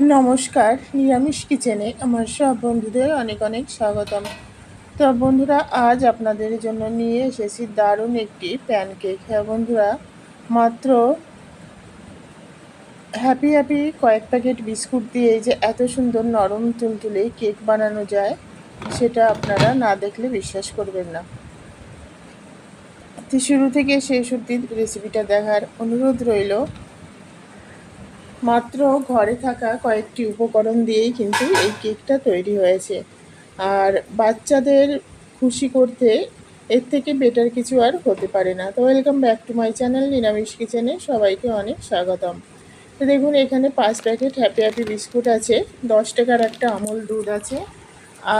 নমস্কার, নিরামিষ কিচেনে আমার সব বন্ধুদের অনেক অনেক স্বাগতম। তো বন্ধুরা, আজ আপনাদের জন্য নিয়ে এসেছি দারুণ একটি প্যানকেক। হ্যাঁ বন্ধুরা, মাত্র হ্যাপি হ্যাপি কয়েক প্যাকেট বিস্কুট দিয়ে যে এত সুন্দর নরম তুলতুলে কেক বানানো যায়, সেটা আপনারা না দেখলে বিশ্বাস করবেন না। শুরু থেকে শেষ অব্দি রেসিপিটা দেখার অনুরোধ রইল। মাত্র ঘরে থাকা কয়েকটি উপকরণ দিয়েই কিন্তু এই কেকটা তৈরি হয়েছে। আর বাচ্চাদের খুশি করতে এর থেকে বেটার কিছু আর হতে পারে না। তো welcome back to my channel নিরামিষ কিচেনে সবাইকে অনেক স্বাগতম। তো দেখুন, এখানে পাঁচ প্যাকেট হ্যাপি হ্যাপি বিস্কুট আছে, দশ টাকার একটা আমুল দুধ আছে,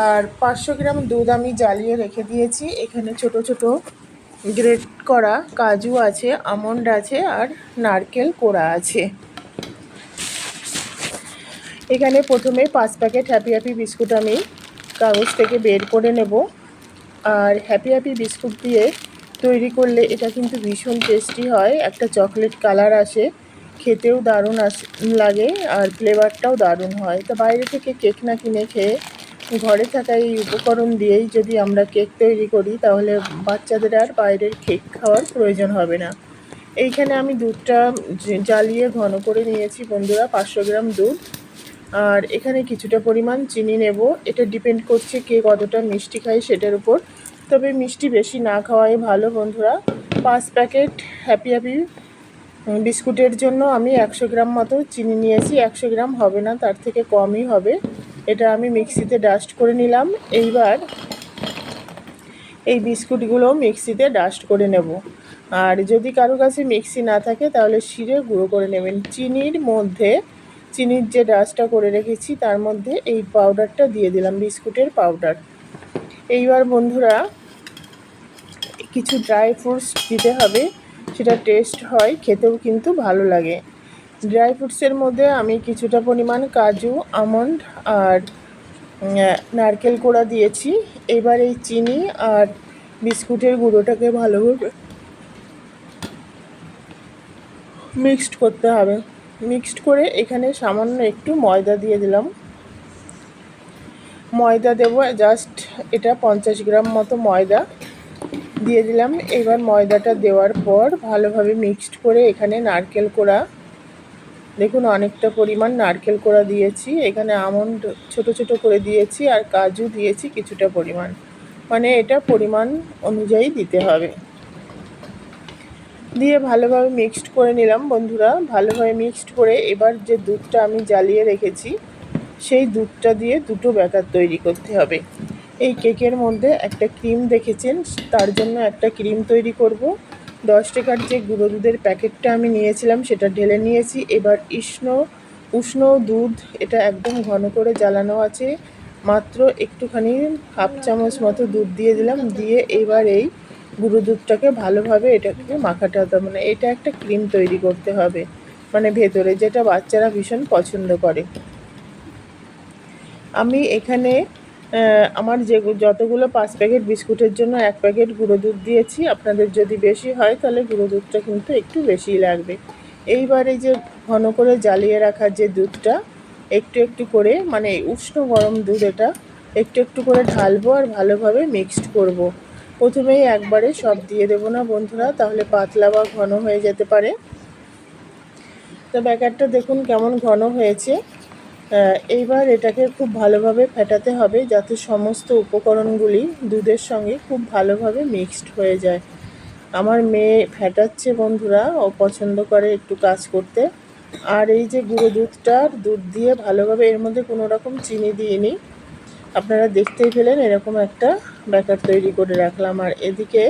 আর পাঁচশো গ্রাম দুধ আমি জ্বালিয়ে রেখে দিয়েছি। এখানে ছোট ছোট গ্রেট করা কাজু আছে, আমন্ড আছে, আর নারকেল কোড়া আছে। এখানে প্রথমে পাঁচ প্যাকেট হ্যাপি হ্যাপি বিস্কুট আমি কাগজ থেকে বের করে নেব। আর হ্যাপি হ্যাপি বিস্কুট দিয়ে তৈরি করলে এটা কিন্তু ভীষণ টেস্টি হয়। একটা চকলেট কালার আসে, খেতেও দারুণ আস, লাগে আর ফ্লেভারটাও দারুণ হয়। তো বাইরে থেকে কেক না কিনে খেয়ে ঘরে থাকা এই উপকরণ দিয়েই যদি আমরা কেক তৈরি করি, তাহলে বাচ্চাদের আর বাইরের কেক খাওয়ার প্রয়োজন হবে না। এইখানে আমি দুধটা জ্বালিয়ে ঘন করে নিয়েছি বন্ধুরা, পাঁচশো গ্রাম দুধ। আর এখানে কিছুটা পরিমাণ চিনি নেব। এটা ডিপেন্ড করছে কে কতটা মিষ্টি খায় সেটার উপর। তবে মিষ্টি বেশি না খাওয়াই ভালো, বন্ধুরা। পাঁচ প্যাকেট হ্যাপি হ্যাপি বিস্কুটের জন্য আমি একশো গ্রাম মতো চিনি নিয়েছি। একশো গ্রাম হবে না, তার থেকে কমই হবে। এটা আমি মিক্সিতে ডাস্ট করে নিলাম। এইবার এই বিস্কুটগুলো মিক্সিতে ডাস্ট করে নেব। আর যদি কারও কাছে মিক্সি না থাকে, তাহলে শিরে গুঁড়ো করে নেবেন। চিনির মধ্যে চিনির যে ডাস্টটা করে রেখেছি, তার মধ্যে এই পাউডারটা দিয়ে দিলাম, বিস্কুটের পাউডার এইবার বন্ধুরা, কিছু ড্রাই ফ্রুটস দিতে হবে, সেটা টেস্ট হয়, খেতেও কিন্তু ভালো লাগে। ড্রাই ফ্রুটসের মধ্যে আমি কিছুটা পরিমাণ কাজু, আমন্ড আর নারকেল কোড়া দিয়েছি। এবার এই চিনি আর বিস্কুটের গুঁড়োটাকে ভালোভাবে মিক্সড করতে হবে। মিক্সড করে এখানে সামান্য একটু ময়দা দিয়ে দিলাম। ময়দা দেবো, জাস্ট এটা পঞ্চাশ গ্রাম মতো ময়দা দিয়ে দিলাম। এবার ময়দাটা দেওয়ার পর ভালোভাবে মিক্সড করে এখানে নারকেল কোড়া, দেখুন অনেকটা পরিমাণ নারকেল কোড়া দিয়েছি। এখানে আমন্ড ছোট ছোট করে দিয়েছি আর কাজু দিয়েছি কিছুটা পরিমাণ। মানে এটা পরিমাণ অনুযায়ী দিতে হবে। দিয়ে ভালোভাবে মিক্সড করে নিলাম বন্ধুরা। ভালোভাবে মিক্সড করে এবার যে দুধটা আমি জ্বালিয়ে রেখেছি, সেই দুধটা দিয়ে দুটো ব্যাটার তৈরি করতে হবে। এই কেকের মধ্যে একটা ক্রিম দেখেছেন, তার জন্য একটা ক্রিম তৈরি করব। দশ টাকার যে গুঁড়ো দুধের প্যাকেটটা আমি নিয়েছিলাম, সেটা ঢেলে নিয়েছি। এবার উষ্ণ উষ্ণ দুধ, এটা একদম ঘন করে জ্বালানো আছে। মাত্র একটুখানি হাফ চামচ মতো দুধ দিয়ে দিলাম। দিয়ে এবার এই গুঁড়ো দুধটাকে ভালোভাবে এটাকে মাখাতে হবে। মানে এটা একটা ক্রিম তৈরি করতে হবে। মানে ভেতরে যেটা বাচ্চারা ভীষণ পছন্দ করে। আমি এখানে আমার যে যতগুলো পাঁচ প্যাকেট বিস্কুটের জন্য এক প্যাকেট গুঁড়ো দুধ দিয়েছি। আপনাদের যদি বেশি হয় তাহলে গুঁড়ো দুধটা কিন্তু একটু বেশিই লাগবে। এইবার এই যে ঘন করে জ্বালিয়ে রাখার যে দুধটা, একটু একটু করে মানে উষ্ণ গরম দুধ এটা, একটু একটু করে ঢালবো আর ভালোভাবে মিক্সড করব। প্রথমেই একবারে সব দিয়ে দেবো না বন্ধুরা, তাহলে পাতলা বা ঘন হয়ে যেতে পারে। তো ব্যাকারটা দেখুন কেমন ঘন হয়েছে। এইবার এটাকে খুব ভালোভাবে ফেটাতে হবে যাতে সমস্ত উপকরণগুলি দুধের সঙ্গে খুব ভালোভাবে মিক্সড হয়ে যায়। আমার মেয়ে ফেটাচ্ছে বন্ধুরা, ও পছন্দ করে একটু কাজ করতে। আর এই যে গুঁড়ো দুধটা দুধ দিয়ে ভালোভাবে এর মধ্যে কোনো রকম চিনি দিইনি। আপনারা দেখতেই পেলেন এরকম একটা ব্যাকার তৈরি করে রাখলাম। আর এদিকে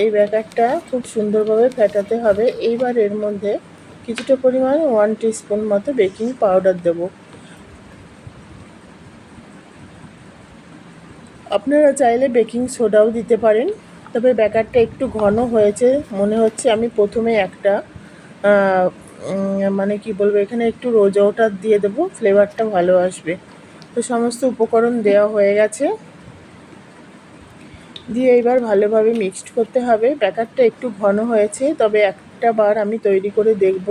এই ব্যাকারটা খুব সুন্দরভাবে ফেটাতে হবে। এইবার এর মধ্যে কিছুটা পরিমাণ ওয়ান টিস্পুন মতো বেকিং পাউডার দেব। আপনারা চাইলে বেকিং সোডাও দিতে পারেন, তবে ব্যাকারটা একটু ঘন হয়েছে। মনে হচ্ছে আমি প্রথমে একটা মানে কি বলব, এখানে একটু রোজ ওয়াটার দিয়ে দেবো ফ্লেভারটা ভালো আসবে। তো সমস্ত উপকরণ দেওয়া হয়ে গেছে। দিয়ে এবার ভালোভাবে মিক্সড করতে হবে। ব্যাটারটা একটু ঘন হয়েছে, তবে একটা বার আমি তৈরি করে দেখব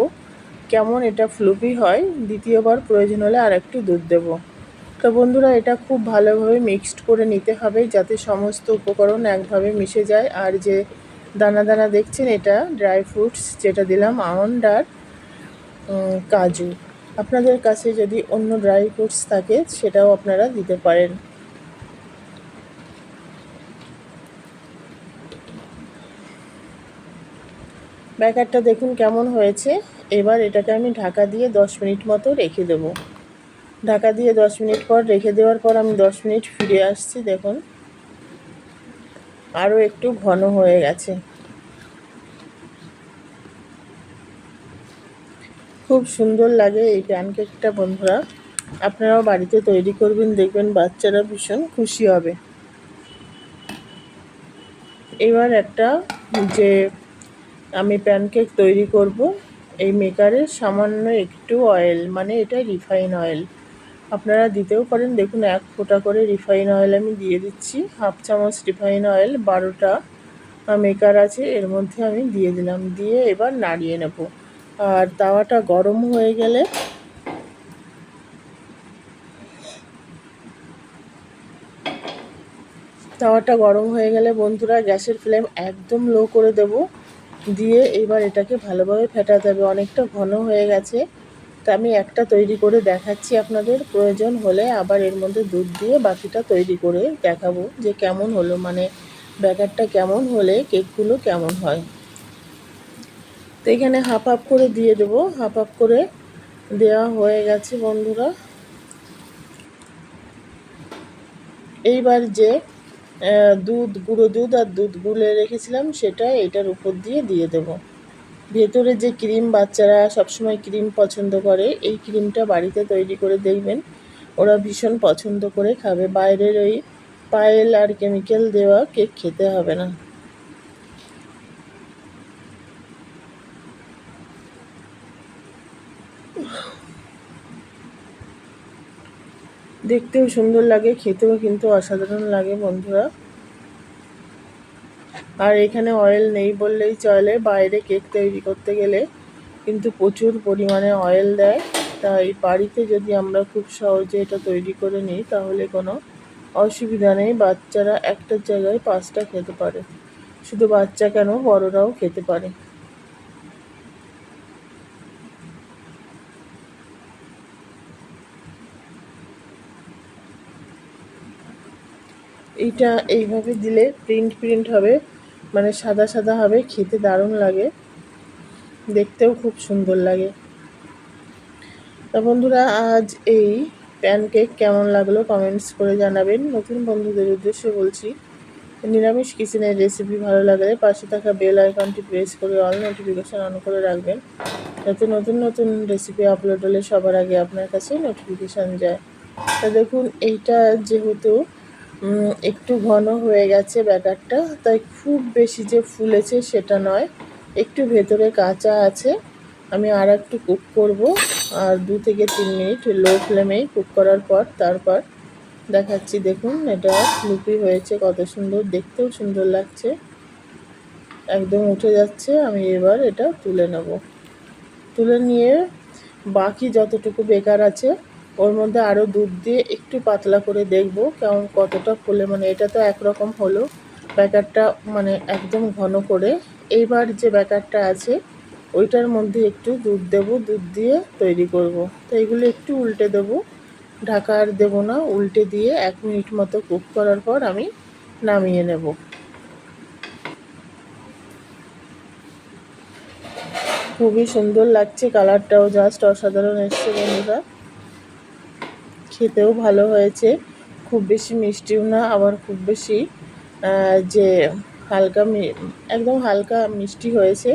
কেমন এটা ফ্লুপি হয়। দ্বিতীয়বার প্রয়োজন হলে আর একটু দুধ দেব। তো বন্ধুরা, এটা খুব ভালোভাবে মিক্সড করে নিতে হবে যাতে সমস্ত উপকরণ একভাবে মিশে যায়। আর যে দানা দানা দেখছেন, এটা ড্রাই ফ্রুটস যেটা দিলাম আমন্ড আর কাজু। আপনাদের কাছে যদি অন্য ড্রাই ফ্রুটস থাকে, সেটাও আপনারা দিতে পারেন। ব্যাকারটা দেখুন কেমন হয়েছে। এবার এটাকে আমি ঢাকা দিয়ে দশ মিনিট মতো রেখে দেবো। ঢাকা দিয়ে দশ মিনিট পর রেখে দেওয়ার পর আমি দশ মিনিট ফিরে আসছি, দেখুন। আরও একটু ঘন হয়ে গেছে। খুব সুন্দর লাগে এই প্যানকেকটা বন্ধুরা। আপনারাও বাড়িতে তৈরি করবেন, দেখবেন বাচ্চারা ভীষণ খুশি হবে। এবার একটা যে আমি প্যানকেক তৈরি করব, এই মেকারে সামান্য একটু অয়েল মানে এটা রিফাইন অয়েল আপনারা দিতেও পারেন, দেখুন এক ফোঁটা করে রিফাইন অয়েল আমি দিয়ে দিচ্ছি, হাফ চামচ রিফাইন অয়েল বারোটা মেকার আছে, এর মধ্যে আমি দিয়ে দিলাম। দিয়ে এবার নাড়িয়ে নেব। আর তাওয়াটা গরম হয়ে গেলে তাওয়াটা গরম হয়ে গেলে বন্ধুরা গ্যাসের ফ্লেম একদম লো করে দেব। দিয়ে এবার এটাকে ভালোভাবে ফেটাতে হবে। অনেকটা ঘন হয়ে গেছে। তা আমি একটা তৈরি করে দেখাচ্ছি আপনাদের। প্রয়োজন হলে আবার এর মধ্যে দুধ দিয়ে বাকিটা তৈরি করে দেখাবো যে কেমন হলো। মানে ব্যাটারটা কেমন হলে কেকগুলো কেমন হয়। তো এখানে হাফ হাফ করে দিয়ে দেবো। হাফ হাফ করে দেওয়া হয়ে গেছে বন্ধুরা। এইবার যে দুধ, গুঁড়ো দুধ আর দুধ গুলে রেখেছিলাম, সেটা এটার উপর দিয়ে দিয়ে দেব। ভেতরে যে ক্রিম বাচ্চারা সবসময় ক্রিম পছন্দ করে, এই ক্রিমটা বাড়িতে তৈরি করে দেখবেন। ওরা ভীষণ পছন্দ করে খাবে। বাইরের ওই পায়েল আর কেমিক্যাল দেওয়া কেক খেতে হবে না। দেখতেও সুন্দর লাগে, খেতেও কিন্তু অসাধারণ লাগে বন্ধুরা। আর এখানে অয়েল নেই বললেই চলে, বাইরে কেক তৈরি করতে গেলে কিন্তু প্রচুর পরিমাণে অয়েল দেয়। তাই বাড়িতে যদি আমরা খুব সহজে এটা তৈরি করে নিই, তাহলে কোনো অসুবিধা নেই। বাচ্চারা একটার জায়গায় পাঁচটা খেতে পারে। শুধু বাচ্চা কেন, বড়রাও খেতে পারে। এইটা এইভাবে দিলে প্রিন্ট প্রিন্ট হবে মানে সাদা সাদা হবে, খেতে দারুণ লাগে, দেখতেও খুব সুন্দর লাগে। তা বন্ধুরা, আজ এই প্যানকেক কেমন লাগল কমেন্টস করে জানাবেন। নতুন বন্ধুদের উদ্দেশ্যে বলছি, নিরামিষ কিচেনের রেসিপি ভালো লাগলে পাশে থাকা বেল আইকনটি প্রেস করে অল নোটিফিকেশান অন করে রাখবেন। যাতে নতুন নতুন রেসিপি আপলোড হলে সবার আগে আপনার কাছে নোটিফিকেশান যায়। তা দেখুন, এইটা যেহেতু একটু ঘন হয়ে গেছে ব্যাটারটা, তাই খুব বেশি যে ফুলেছে সেটা নয়। একটু ভেতরে কাঁচা আছে, আমি আর একটু কুক করব। আর দু থেকে তিন মিনিট লো ফ্লেমেই কুক করার পর তারপর দেখাচ্ছি, দেখুন এটা লুপি হয়েছে কত সুন্দর, দেখতেও সুন্দর লাগছে। একদম উঠে যাচ্ছে, আমি এবার এটা তুলে নেব। তুলে নিয়ে বাকি যতটুকু বেকার আছে ওর মধ্যে আরও দুধ দিয়ে একটু পাতলা করে দেখব কেমন কতটা ফুলে। মানে এটা তো একরকম হলো। ব্যাটারটা মানে একদম ঘন করে। এইবার যে ব্যাটারটা আছে, ওইটার মধ্যে একটু দুধ দেব, দুধ দিয়ে তৈরি করব। তো এগুলো একটু উল্টে দেব। ঢাকা আর দেবো না, উল্টে দিয়ে এক মিনিট মতো কুক করার পর আমি নামিয়ে নেব। খুবই সুন্দর লাগছে কালারটাও, জাস্ট অসাধারণ এসছে বন্ধুরা। খেতেও ভালো হয়েছে। খুব বেশি মিষ্টিও না, আবার খুব বেশি যে হালকা একদম হালকা মিষ্টি হয়েছে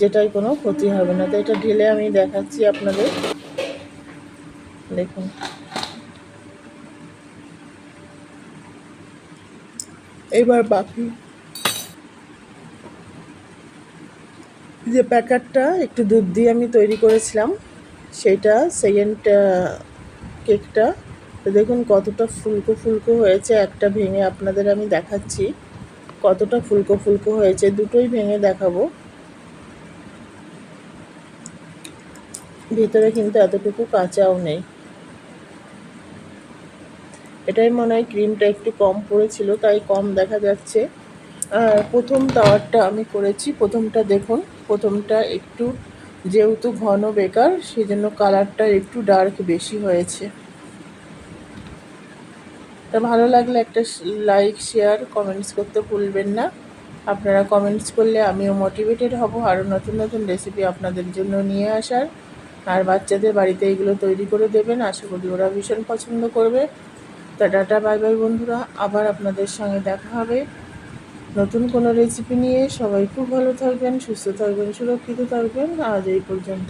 যেটাই কোনো ক্ষতি হবে না। তো এটা ঢেলে আমি দেখাচ্ছি আপনাদের। দেখুন। এবার বাকি যে প্যাকেটটা, একটু দুধ দিয়ে আমি তৈরি করেছিলাম সেইটা সেকেন্ড কেকটা। দেখুন কতটা ফুলকো ফুলকো হয়েছে, একটা ভেঙে আপনাদের আমি দেখাচ্ছি। কতটা ফুলকো ফুলকো হয়েছে, দুটোই ভেঙে দেখাবো। ভেতরে কিন্তু এতটুকু কাঁচাও নেই। এটাই মনে হয় ক্রিমটা একটু কম পড়েছিল, তাই কম দেখা যাচ্ছে। আর প্রথম তাওয়ারটা আমি করেছি, প্রথমটা দেখুন, প্রথমটা একটু যেহেতু ঘন বেকার সেই জন্য কালারটা একটু ডার্ক বেশি হয়েছে। তা ভালো লাগলে একটা লাইক শেয়ার কমেন্টস করতে ভুলবেন না। আপনারা কমেন্টস করলে আমিও মোটিভেটেড হব আরও নতুন নতুন রেসিপি আপনাদের জন্য নিয়ে আসার। আর বাচ্চাদের বাড়িতে এগুলো তৈরি করে দেবেন, আশা করি ওরা ভীষণ পছন্দ করবে। তা টাটা বাই বাই বন্ধুরা। আবার আপনাদের সঙ্গে দেখা হবে। নতুন কোনো রেসিপি নিয়ে সবাই খুব ভালো থাকবেন, সুস্থ থাকবেন, সুরক্ষিত থাকবেন। আজ এই পর্যন্ত।